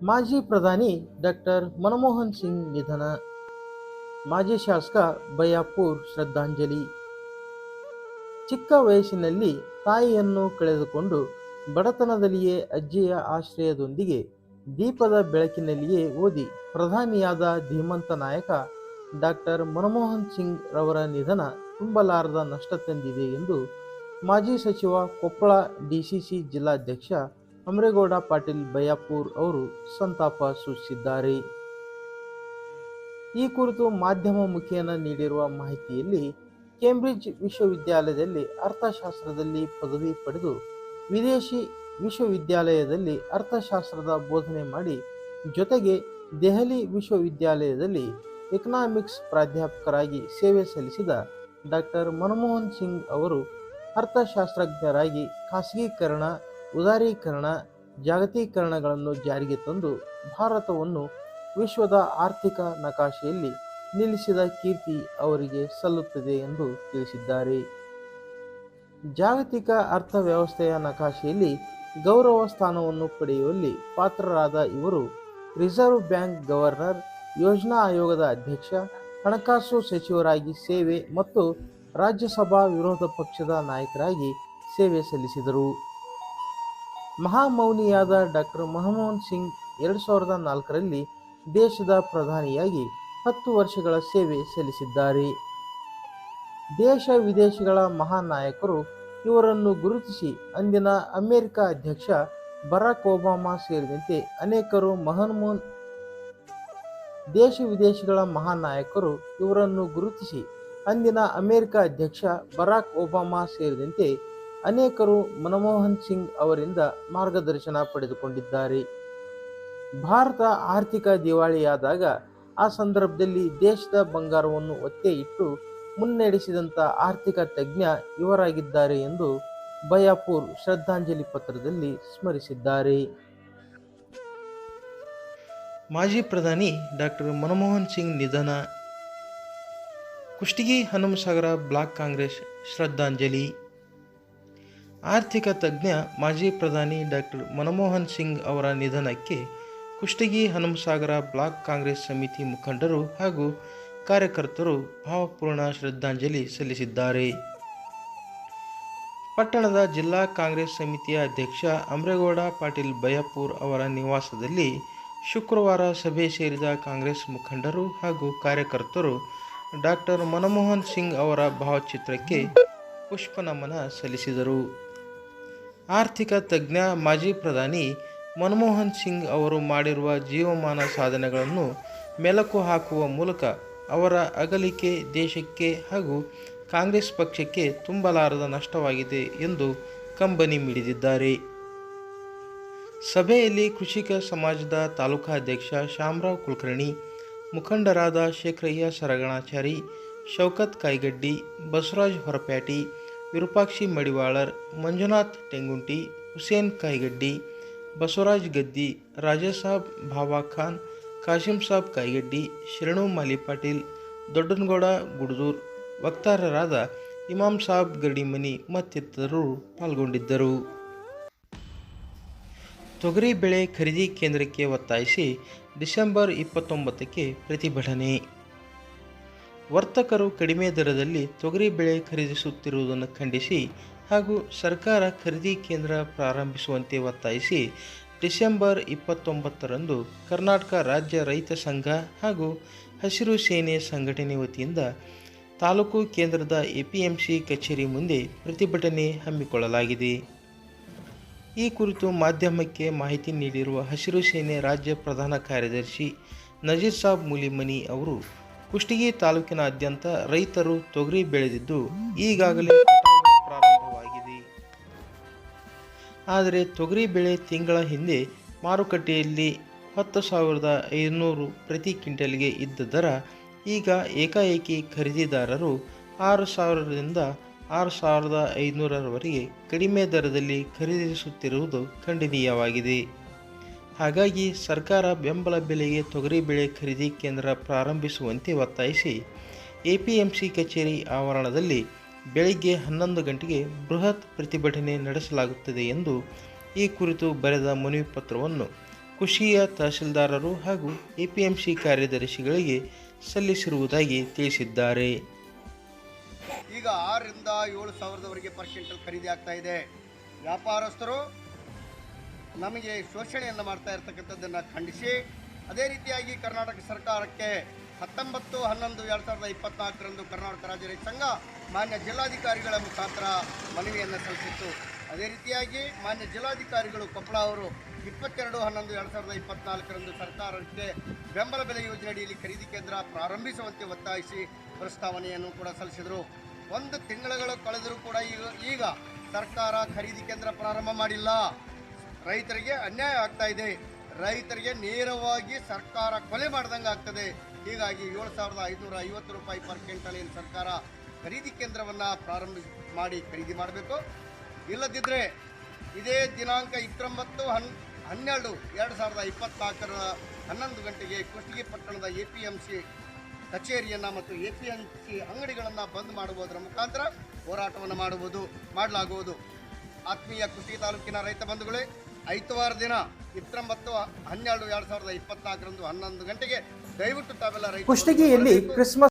ಮಾಜಿ ಪ್ರಧಾನಿ ಡಾಕ್ಟರ್ ಮನಮೋಹನ್ ಸಿಂಗ್ ನಿಧನ. ಮಾಜಿ ಶಾಸಕ ಬಯ್ಯಾಪೂರ್ ಶ್ರದ್ಧಾಂಜಲಿ. ಚಿಕ್ಕ ವಯಸ್ಸಿನಲ್ಲಿ ತಾಯಿಯನ್ನು ಕಳೆದುಕೊಂಡು ಬಡತನದಲ್ಲಿಯೇ ಅಜ್ಜಿಯ ಆಶ್ರಯದೊಂದಿಗೆ ದೀಪದ ಬೆಳಕಿನಲ್ಲಿಯೇ ಓದಿ ಪ್ರಧಾನಿಯಾದ ಧೀಮಂತ ನಾಯಕ ಡಾಕ್ಟರ್ ಮನಮೋಹನ್ ಸಿಂಗ್ ರವರ ನಿಧನ ತುಂಬಲಾರದ ನಷ್ಟ ತಂದಿದೆ ಎಂದು ಮಾಜಿ ಸಚಿವ ಕೊಪ್ಪಳ ಡಿಸಿಸಿ ಜಿಲ್ಲಾಧ್ಯಕ್ಷ ಅಮರೇಗೌಡ ಪಾಟೀಲ್ ಬಯ್ಯಾಪುರ್ ಅವರು ಸಂತಾಪ ಸೂಚಿಸಿದ್ದಾರೆ. ಈ ಕುರಿತು ಮಾಧ್ಯಮ ಮುಖೇನ ನೀಡಿರುವ ಮಾಹಿತಿಯಲ್ಲಿ ಕೇಂಬ್ರಿಡ್ಜ್ ವಿಶ್ವವಿದ್ಯಾಲಯದಲ್ಲಿ ಅರ್ಥಶಾಸ್ತ್ರದಲ್ಲಿ ಪದವಿ ಪಡೆದು ವಿದೇಶಿ ವಿಶ್ವವಿದ್ಯಾಲಯದಲ್ಲಿ ಅರ್ಥಶಾಸ್ತ್ರದ ಬೋಧನೆ ಮಾಡಿ ಜೊತೆಗೆ ದೆಹಲಿ ವಿಶ್ವವಿದ್ಯಾಲಯದಲ್ಲಿ ಎಕನಾಮಿಕ್ಸ್ ಪ್ರಾಧ್ಯಾಪಕರಾಗಿ ಸೇವೆ ಸಲ್ಲಿಸಿದ ಡಾಕ್ಟರ್ ಮನಮೋಹನ್ ಸಿಂಗ್ ಅವರು ಅರ್ಥಶಾಸ್ತ್ರಜ್ಞರಾಗಿ ಖಾಸಗೀಕರಣ ಉದಾರೀಕರಣ, ಜಾಗತೀಕರಣಗಳನ್ನು ಜಾರಿಗೆ ತಂದು ಭಾರತವನ್ನು ವಿಶ್ವದ ಆರ್ಥಿಕ ನಕಾಶೆಯಲ್ಲಿ ನಿಲ್ಲಿಸಿದ ಕೀರ್ತಿ ಅವರಿಗೆ ಸಲ್ಲುತ್ತದೆ ಎಂದು ತಿಳಿಸಿದ್ದಾರೆ. ಜಾಗತಿಕ ಅರ್ಥವ್ಯವಸ್ಥೆಯ ನಕಾಶೆಯಲ್ಲಿ ಗೌರವ ಸ್ಥಾನವನ್ನು ಪಡೆಯುವಲ್ಲಿ ಪಾತ್ರರಾದ ಇವರು ರಿಸರ್ವ್ ಬ್ಯಾಂಕ್ ಗವರ್ನರ್, ಯೋಜನಾ ಆಯೋಗದ ಅಧ್ಯಕ್ಷ, ಹಣಕಾಸು ಸಚಿವರಾಗಿ ಸೇವೆ ಮತ್ತು ರಾಜ್ಯಸಭಾ ವಿರೋಧ ಪಕ್ಷದ ನಾಯಕರಾಗಿ ಸೇವೆ ಸಲ್ಲಿಸಿದರು. ಮಹಾಮೌನಿಯಾದ ಡಾಕ್ಟರ್ ಮನಮೋಹನ್ ಸಿಂಗ್ ಎರಡು ಸಾವಿರದ ನಾಲ್ಕರಲ್ಲಿ ದೇಶದ ಪ್ರಧಾನಿಯಾಗಿ ಹತ್ತು ವರ್ಷಗಳ ಸೇವೆ ಸಲ್ಲಿಸಿದ್ದಾರೆ. ದೇಶ ವಿದೇಶಗಳ ಮಹಾನಾಯಕರು ಇವರನ್ನು ಗುರುತಿಸಿ ಅಂದಿನ ಅಮೆರಿಕ ಅಧ್ಯಕ್ಷ ಬರಾಕ್ ಒಬಾಮಾ ಸೇರಿದಂತೆ ಅನೇಕರು ಮಹನ್ಮೋಹನ್ ದೇಶ ವಿದೇಶಗಳ ಮಹಾನಾಯಕರು ಇವರನ್ನು ಗುರುತಿಸಿ ಅಂದಿನ ಅಮೆರಿಕ ಅಧ್ಯಕ್ಷ ಬರಾಕ್ ಒಬಾಮಾ ಸೇರಿದಂತೆ ಅನೇಕರು ಮನಮೋಹನ್ ಸಿಂಗ್ ಅವರಿಂದ ಮಾರ್ಗದರ್ಶನ ಪಡೆದುಕೊಂಡಿದ್ದಾರೆ. ಭಾರತ ಆರ್ಥಿಕ ದಿವಾಳಿಯಾದಾಗ ಆ ಸಂದರ್ಭದಲ್ಲಿ ದೇಶದ ಬಂಗಾರವನ್ನು ಒತ್ತೆ ಇಟ್ಟು ಮುನ್ನಡೆಸಿದಂಥ ಆರ್ಥಿಕ ತಜ್ಞ ಇವರಾಗಿದ್ದಾರೆ ಎಂದು ಬಯಾಪುರ್ ಶ್ರದ್ಧಾಂಜಲಿ ಪತ್ರದಲ್ಲಿ ಸ್ಮರಿಸಿದ್ದಾರೆ. ಮಾಜಿ ಪ್ರಧಾನಿ ಡಾಕ್ಟರ್ ಮನಮೋಹನ್ ಸಿಂಗ್ ನಿಧನ. ಕುಷ್ಟಗಿ ಹನುಮಸಾಗರ ಬ್ಲಾಕ್ ಕಾಂಗ್ರೆಸ್ ಶ್ರದ್ಧಾಂಜಲಿ. ಆರ್ಥಿಕ ತಜ್ಞ ಮಾಜಿ ಪ್ರಧಾನಿ ಡಾಕ್ಟರ್ ಮನಮೋಹನ್ ಸಿಂಗ್ ಅವರ ನಿಧನಕ್ಕೆ ಕುಷ್ಟಗಿ ಹನುಮಸಾಗರ ಬ್ಲಾಕ್ ಕಾಂಗ್ರೆಸ್ ಸಮಿತಿ ಮುಖಂಡರು ಹಾಗೂ ಕಾರ್ಯಕರ್ತರು ಭಾವಪೂರ್ಣ ಶ್ರದ್ಧಾಂಜಲಿ ಸಲ್ಲಿಸಿದ್ದಾರೆ. ಪಟ್ಟಣದ ಜಿಲ್ಲಾ ಕಾಂಗ್ರೆಸ್ ಸಮಿತಿಯ ಅಧ್ಯಕ್ಷ ಅಮ್ರೇಗೌಡ ಪಾಟೀಲ್ ಬಯಪೂರ್ ಅವರ ನಿವಾಸದಲ್ಲಿ ಶುಕ್ರವಾರ ಸಭೆ ಸೇರಿದ ಕಾಂಗ್ರೆಸ್ ಮುಖಂಡರು ಹಾಗೂ ಕಾರ್ಯಕರ್ತರು ಡಾಕ್ಟರ್ ಮನಮೋಹನ್ ಸಿಂಗ್ ಅವರ ಭಾವಚಿತ್ರಕ್ಕೆ ಪುಷ್ಪನಮನ ಸಲ್ಲಿಸಿದರು. ಆರ್ಥಿಕ ತಜ್ಞ ಮಾಜಿ ಪ್ರಧಾನಿ ಮನಮೋಹನ್ ಸಿಂಗ್ ಅವರು ಮಾಡಿರುವ ಜೀವಮಾನ ಸಾಧನೆಗಳನ್ನು ಮೆಲುಕು ಹಾಕುವ ಮೂಲಕ ಅವರ ಅಗಲಿಕೆ ದೇಶಕ್ಕೆ ಹಾಗೂ ಕಾಂಗ್ರೆಸ್ ಪಕ್ಷಕ್ಕೆ ತುಂಬಲಾರದ ನಷ್ಟವಾಗಿದೆ ಎಂದು ಕಂಬನಿ ಮಿಡಿದಿದ್ದಾರೆ. ಸಭೆಯಲ್ಲಿ ಕೃಷಿಕ ಸಮಾಜದ ತಾಲೂಕಾಧ್ಯಕ್ಷ ಶಾಮರಾವ್ ಕುಲಕರ್ಣಿ, ಮುಖಂಡರಾದ ಶೇಖರಯ್ಯ ಸರಗಣಾಚಾರಿ, ಶೌಕತ್ ಕಾಯ್ಗಡ್ಡಿ ಬಸವರಾಜ್ ಹೊರಪ್ಯಾಟಿ ವಿರೂಪಾಕ್ಷಿ ಮಡಿವಾಳರ್, ಮಂಜುನಾಥ್ ಟೆಂಗುಂಟಿ ಹುಸೇನ್ ಕಾಯ್ಗಡ್ಡಿ ಬಸವರಾಜ್ ಗದ್ದಿ, ರಾಜಸಾಬ್ ಭಾವಾ ಖಾನ್ ಕಾಶಿಂ ಸಾಬ್ ಕಾಯ್ಗಡ್ಡಿ ಶರಣು ಮಾಲಿ ಪಾಟೀಲ್, ದೊಡ್ಡನಗೌಡ ಗುಡದೂರ್, ವಕ್ತಾರರಾದ ಇಮಾಮ್ ಸಾಬ್ ಗಡಿಮನಿ ಮತ್ತಿತರರು ಪಾಲ್ಗೊಂಡಿದ್ದರು. ತೊಗರಿ ಬೆಳೆ ಖರೀದಿ ಕೇಂದ್ರಕ್ಕೆ ಒತ್ತಾಯಿಸಿ ಡಿಸೆಂಬರ್ ಇಪ್ಪತ್ತೊಂಬತ್ತಕ್ಕೆ ಪ್ರತಿಭಟನೆ. ವರ್ತಕರು ಕಡಿಮೆ ದರದಲ್ಲಿ ತೊಗರಿ ಬೆಳೆ ಖರೀದಿಸುತ್ತಿರುವುದನ್ನು ಖಂಡಿಸಿ ಹಾಗೂ ಸರ್ಕಾರ ಖರೀದಿ ಕೇಂದ್ರ ಪ್ರಾರಂಭಿಸುವಂತೆ ಒತ್ತಾಯಿಸಿ ಡಿಸೆಂಬರ್ ಇಪ್ಪತ್ತೊಂಬತ್ತರಂದು ಕರ್ನಾಟಕ ರಾಜ್ಯ ರೈತ ಸಂಘ ಹಾಗೂ ಹಸಿರು ಸೇನೆ ಸಂಘಟನೆ ವತಿಯಿಂದ ತಾಲೂಕು ಕೇಂದ್ರದ ಎಪಿಎಂಸಿ ಕಚೇರಿ ಮುಂದೆ ಪ್ರತಿಭಟನೆ ಹಮ್ಮಿಕೊಳ್ಳಲಾಗಿದೆ. ಈ ಕುರಿತು ಮಾಧ್ಯಮಕ್ಕೆ ಮಾಹಿತಿ ನೀಡಿರುವ ಹಸಿರು ಸೇನೆ ರಾಜ್ಯ ಪ್ರಧಾನ ಕಾರ್ಯದರ್ಶಿ ನಜೀರ್ ಸಾಬ್ ಮುಲಿಮನಿ ಅವರು ಕುಷ್ಟಗಿ ತಾಲೂಕಿನಾದ್ಯಂತ ರೈತರು ತೊಗರಿ ಬೆಳೆದಿದ್ದು ಈಗಾಗಲೇ ಪ್ರಾರಂಭವಾಗಿದೆ. ಆದರೆ ತೊಗರಿ ಬೆಳೆ ತಿಂಗಳ ಹಿಂದೆ ಮಾರುಕಟ್ಟೆಯಲ್ಲಿ ಹತ್ತು ಸಾವಿರದ ಐನೂರು ಪ್ರತಿ ಕ್ವಿಂಟಲ್ಗೆ ಇದ್ದ ದರ ಈಗ ಏಕಾಏಕಿ ಖರೀದಿದಾರರು ಆರು ಸಾವಿರದಿಂದ ಆರು ಸಾವಿರದ ಐನೂರರವರೆಗೆ ಕಡಿಮೆ ದರದಲ್ಲಿ ಖರೀದಿಸುತ್ತಿರುವುದು ಖಂಡನೀಯವಾಗಿದೆ. ಹಾಗಾಗಿ ಸರ್ಕಾರ ಬೆಂಬಲ ಬೆಲೆಗೆ ತೊಗರಿ ಬೆಳೆ ಖರೀದಿ ಕೇಂದ್ರ ಪ್ರಾರಂಭಿಸುವಂತೆ ಒತ್ತಾಯಿಸಿ ಎಪಿಎಂಸಿ ಕಚೇರಿ ಆವರಣದಲ್ಲಿ ಬೆಳಗ್ಗೆ ಹನ್ನೊಂದು ಗಂಟೆಗೆ ಬೃಹತ್ ಪ್ರತಿಭಟನೆ ನಡೆಸಲಾಗುತ್ತದೆ ಎಂದು ಈ ಕುರಿತು ಬರೆದ ಮನವಿ ಪತ್ರವನ್ನು ಖುಷಿಯ ತಹಶೀಲ್ದಾರರು ಹಾಗೂ ಎಪಿಎಂಸಿ ಕಾರ್ಯದರ್ಶಿಗಳಿಗೆ ಸಲ್ಲಿಸಿರುವುದಾಗಿ ತಿಳಿಸಿದ್ದಾರೆ. ಈಗ ಆರರಿಂದ ಏಳು ಸಾವಿರದವರೆಗೆ ಪರ್ಸೆಂಟಲ್ಲಿ ಖರೀದಿ ಆಗ್ತಾ ಇದೆ. ವ್ಯಾಪಾರಸ್ಥರು ನಮಗೆ ಶೋಷಣೆಯನ್ನು ಮಾಡ್ತಾ ಇರ್ತಕ್ಕಂಥದ್ದನ್ನು ಖಂಡಿಸಿ, ಅದೇ ರೀತಿಯಾಗಿ ಕರ್ನಾಟಕ ಸರ್ಕಾರಕ್ಕೆ ಹತ್ತೊಂಬತ್ತು, ಹನ್ನೊಂದು, ಎರಡು ಸಾವಿರದ ಇಪ್ಪತ್ನಾಲ್ಕರಂದು ಕರ್ನಾಟಕ ರಾಜ್ಯ ರೈತ ಸಂಘ ಮಾನ್ಯ ಜಿಲ್ಲಾಧಿಕಾರಿಗಳ ಮುಖಾಂತರ ಮನವಿಯನ್ನು ಸಲ್ಲಿಸಿತ್ತು. ಅದೇ ರೀತಿಯಾಗಿ ಮಾನ್ಯ ಜಿಲ್ಲಾಧಿಕಾರಿಗಳು ಕೊಪ್ಪಳ ಅವರು ಇಪ್ಪತ್ತೆರಡು, ಹನ್ನೊಂದು, ಎರಡು ಸಾವಿರದ ಇಪ್ಪತ್ನಾಲ್ಕರಂದು ಸರ್ಕಾರಕ್ಕೆ ಬೆಂಬಲ ಬೆಲೆ ಯೋಜನೆಯಡಿಯಲ್ಲಿ ಖರೀದಿ ಕೇಂದ್ರ ಪ್ರಾರಂಭಿಸುವಂತೆ ಒತ್ತಾಯಿಸಿ ಪ್ರಸ್ತಾವನೆಯನ್ನು ಕೂಡ ಸಲ್ಲಿಸಿದರು. ಒಂದು ತಿಂಗಳುಗಳು ಕಳೆದರೂ ಕೂಡ ಈಗ ಈಗ ಸರ್ಕಾರ ಖರೀದಿ ಕೇಂದ್ರ ಪ್ರಾರಂಭ ಮಾಡಿಲ್ಲ. ರೈತರಿಗೆ ಅನ್ಯಾಯ ಆಗ್ತಾ ಇದೆ. ರೈತರಿಗೆ ನೇರವಾಗಿ ಸರ್ಕಾರ ಕೊಲೆ ಮಾಡ್ದಂಗೆ ಆಗ್ತದೆ. ಹೀಗಾಗಿ ಏಳು ಸಾವಿರದ ಐದುನೂರ ಐವತ್ತು ರೂಪಾಯಿ ಪರ್ ಕ್ವಿಂಟಲ್ ಏನು ಸರ್ಕಾರ ಖರೀದಿ ಕೇಂದ್ರವನ್ನು ಪ್ರಾರಂಭ ಮಾಡಿ ಖರೀದಿ ಮಾಡಬೇಕು. ಇಲ್ಲದಿದ್ದರೆ ಇದೇ ದಿನಾಂಕ ಇಪ್ಪತ್ತೊಂಬತ್ತು ಹನ್, ಹನ್ನೆರಡು ಎರಡು ಸಾವಿರದ ಇಪ್ಪತ್ನಾಲ್ಕರ ಹನ್ನೊಂದು ಗಂಟೆಗೆ ಕುಷ್ಟಗಿ ಪಟ್ಟಣದ ಎ ಪಿ ಎಂ ಸಿ ಕಚೇರಿಯನ್ನು ಮತ್ತು ಎ ಪಿ ಎಂ ಸಿ ಅಂಗಡಿಗಳನ್ನು ಬಂದ್ ಮಾಡುವುದರ ಮುಖಾಂತರ ಹೋರಾಟವನ್ನು ಮಾಡುವುದು, ಮಾಡಲಾಗುವುದು. ಆತ್ಮೀಯ ಕುಷ್ಟಗಿ ತಾಲೂಕಿನ ರೈತ ಬಂಧುಗಳೇ ಐತವಾರ ದಿನ ಇಪ್ಪತ್ತೊಂಬತ್ತು ಹನ್ನೆರಡು ಎರಡು ಸಾವಿರದ ಇಪ್ಪತ್ನಾಲ್ಕರಂದು ಹನ್ನೊಂದು ಗಂಟೆಗೆ ದಯವಿಟ್ಟು ತಾವೆಲ್ಲ ಕುಷ್ಟಗಿಯಲ್ಲಿ ಕ್ರಿಸ್ಮಸ್